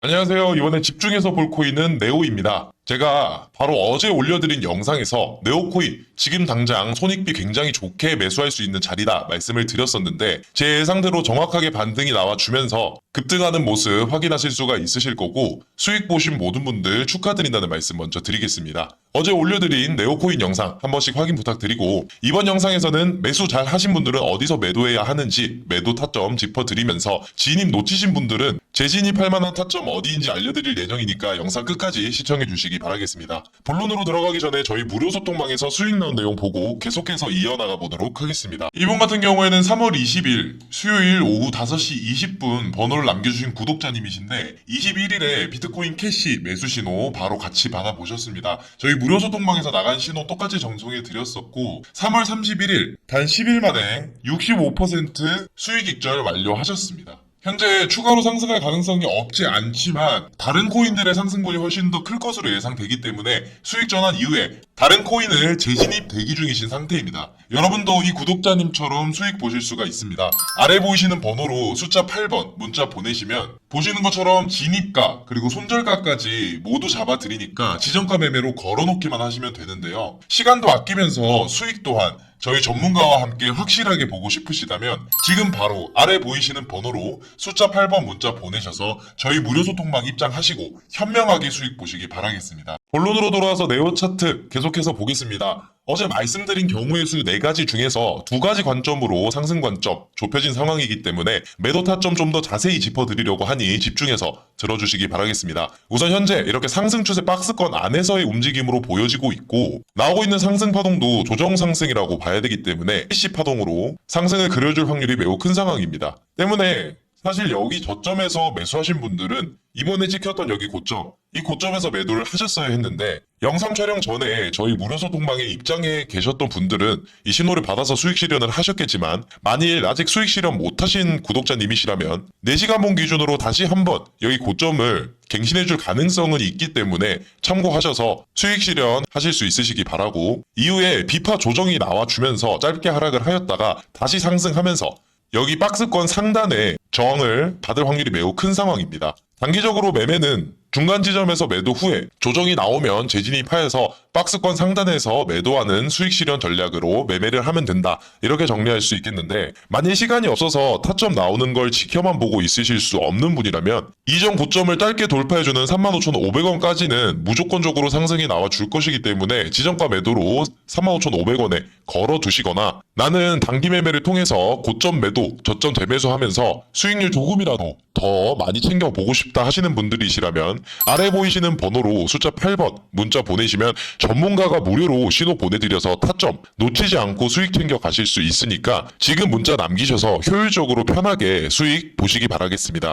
안녕하세요. 이번에 집중해서 볼 코인은 네오입니다. 제가 바로 어제 올려드린 영상에서 네오코인 지금 당장 손익비 굉장히 좋게 매수할 수 있는 자리다 말씀을 드렸었는데 제 예상대로 정확하게 반등이 나와주면서 급등하는 모습 확인하실 수가 있으실 거고 수익 보신 모든 분들 축하드린다는 말씀 먼저 드리겠습니다. 어제 올려드린 네오코인 영상 한 번씩 확인 부탁드리고 이번 영상에서는 매수 잘 하신 분들은 어디서 매도해야 하는지 매도 타점 짚어드리면서 진입 놓치신 분들은 재진입할 만한 타점 어디인지 알려드릴 예정이니까 영상 끝까지 시청해 주시기 바라겠습니다. 본론으로 들어가기 전에 저희 무료 소통방에서 수익 나온 내용 보고 계속해서 이어나가 보도록 하겠습니다. 이번 같은 경우에는 3월 20일 수요일 오후 5시 20분 번호를 남겨주신 구독자님이신데 21일에 비트코인 캐시 매수 신호 바로 같이 받아보셨습니다. 저희 무료 소통방에서 나간 신호 똑같이 정송해 드렸었고 3월 31일 단 10일 만에 65% 수익 익절 완료하셨습니다. 현재 추가로 상승할 가능성이 없지 않지만 다른 코인들의 상승분이 훨씬 더 클 것으로 예상되기 때문에 수익 전환 이후에 다른 코인을 재진입 대기 중이신 상태입니다. 여러분도 이 구독자님처럼 수익 보실 수가 있습니다. 아래 보이시는 번호로 숫자 8번 문자 보내시면 보시는 것처럼 진입가 그리고 손절가까지 모두 잡아드리니까 지정가 매매로 걸어놓기만 하시면 되는데요. 시간도 아끼면서 수익 또한 저희 전문가와 함께 확실하게 보고 싶으시다면 지금 바로 아래 보이시는 번호로 숫자 8번 문자 보내셔서 저희 무료 소통방 입장하시고 현명하게 수익 보시기 바라겠습니다. 본론으로 돌아와서 네오 차트 계속해서 보겠습니다. 어제 말씀드린 경우의 수 4가지 중에서 두 가지 관점으로 상승 관점 좁혀진 상황이기 때문에 매도 타점 좀 더 자세히 짚어드리려고 하니 집중해서 들어주시기 바라겠습니다. 우선 현재 이렇게 상승 추세 박스권 안에서의 움직임으로 보여지고 있고 나오고 있는 상승 파동도 조정 상승이라고 봐야 되기 때문에 PC 파동으로 상승을 그려줄 확률이 매우 큰 상황입니다. 때문에 사실 여기 저점에서 매수하신 분들은 이번에 찍혔던 여기 고점, 이 고점에서 매도를 하셨어야 했는데 영상 촬영 전에 저희 무료 소 통방에 입장해 계셨던 분들은 이 신호를 받아서 수익 실현을 하셨겠지만 만일 아직 수익 실현 못하신 구독자님이시라면 4시간 본 기준으로 다시 한번 여기 고점을 갱신해 줄 가능성은 있기 때문에 참고하셔서 수익 실현 하실 수 있으시기 바라고 이후에 비파 조정이 나와주면서 짧게 하락을 하였다가 다시 상승하면서 여기 박스권 상단에 저항을 받을 확률이 매우 큰 상황입니다. 단기적으로 매매는 중간 지점에서 매도 후에 조정이 나오면 재진입하여서 박스권 상단에서 매도하는 수익 실현 전략으로 매매를 하면 된다. 이렇게 정리할 수 있겠는데 만일 시간이 없어서 타점 나오는 걸 지켜만 보고 있으실 수 없는 분이라면 이전 고점을 짧게 돌파해주는 35,500원까지는 무조건적으로 상승이 나와 줄 것이기 때문에 지정가 매도로 35,500원에 걸어 두시거나 나는 단기 매매를 통해서 고점 매도, 저점 대매수 하면서 수익률 조금이라도 더 많이 챙겨보고 싶다 하시는 분들이시라면 아래 보이시는 번호로 숫자 8번 문자 보내시면 전문가가 무료로 신호 보내드려서 타점 놓치지 않고 수익 챙겨 가실 수 있으니까 지금 문자 남기셔서 효율적으로 편하게 수익 보시기 바라겠습니다.